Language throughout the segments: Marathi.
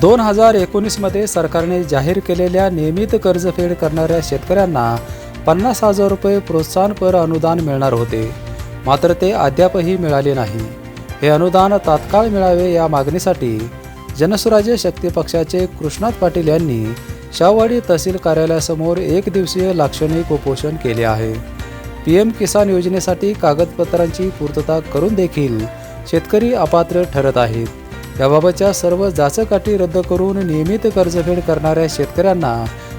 दोन हजार एकोणीसमध्ये सरकारने जाहीर केलेल्या नियमित कर्जफेड करणाऱ्या शेतकऱ्यांना पन्नास हजार रुपये प्रोत्साहनपर अनुदान मिळणार होते. मात्र ते अद्यापही मिळाले नाही. हे अनुदान तात्काळ मिळावे या मागणीसाठी जनसुराज्य शक्ती पक्षाचे कृष्णात पाटील यांनी शाहवाडी तहसील कार्यालयासमोर एक दिवसीय लाक्षणिक उपोषण केले आहे. पी एम किसान योजनेसाठी कागदपत्रांची पूर्तता करून देखील शेतकरी अपात्र ठरत आहेत. याबाबतच्या सर्व जाचकाठी रद्द करून नियमित कर्जफेड करणाऱ्या शेतकऱ्यांना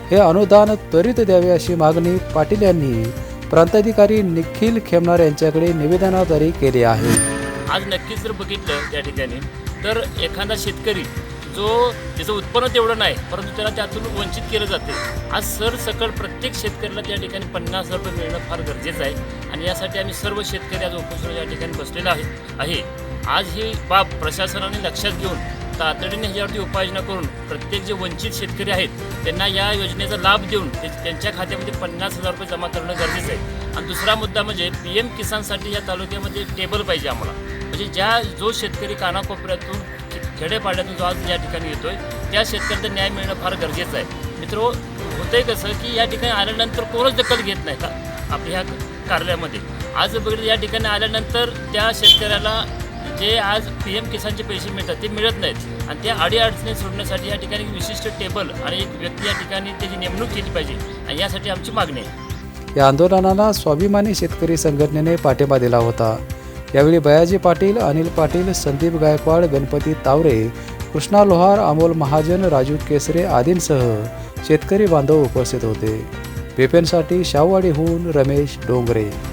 हे अनुदान त्वरित द्यावे अशी मागणी पाटील यांनी प्रांताधिकारी निखिल खेमनार यांच्याकडे निवेदनाद्वारे केली आहे. आज नक्कीच जर बघितलं त्या ठिकाणी तर एखादा शेतकरी जो त्याचं उत्पन्न तेवढं नाही परंतु त्याला त्यातून वंचित केलं जाते. आज सरसकट प्रत्येक शेतकऱ्याला त्या ठिकाणी पन्नास हजार रुपये मिळणं फार गरजेचं आहे. आणि यासाठी आम्ही सर्व शेतकरी आज उपोषण या ठिकाणी बसलेला आहे. आज ही बाब प्रशासनाने लक्षात घेऊन तातडीने ह्याच्यावरती उपाययोजना करून प्रत्येक जे वंचित शेतकरी आहेत त्यांना या योजनेचा लाभ देऊन त्यांच्या खात्यामध्ये पन्नास हजार रुपये जमा करणं गरजेचं आहे. आणि दुसरा मुद्दा म्हणजे पी एम किसानसाठी या तालुक्यामध्ये टेबल पाहिजे आम्हाला. म्हणजे ज्या जो शेतकरी कानाकोपऱ्यातून खेडेपाड्यातून जो आज या ठिकाणी येतोय त्या शेतकऱ्यांना न्याय मिळणं फार गरजेचं आहे. मित्र होतंय कसं की या ठिकाणी आल्यानंतर कोणच दखल घेत नाही का? आपल्या ह्या कार्यालयामध्ये. आज बघितलं या ठिकाणी आल्यानंतर त्या शेतकऱ्याला जे आज पी एम किसानचे पैसे मिळतात ते मिळत नाहीत. आणि त्या अडीअडचणी सोडण्यासाठी या ठिकाणी विशिष्ट टेबल आणि एक व्यक्ती या ठिकाणी त्याची नेमणूक केली पाहिजे. आणि यासाठी आमची मागणी आहे. या आंदोलनाला स्वाभिमानी शेतकरी संघटनेने पाठिंबा दिला होता. यावेळी बयाजी पाटील अनिल पाटील संदीप गायकवाड गणपती तावरे कृष्णा लोहार अमोल महाजन राजू केसरे आदींसह शेतकरी बांधव उपस्थित होते. पेपेनसाठी शाहूवाडीहून रमेश डोंगरे.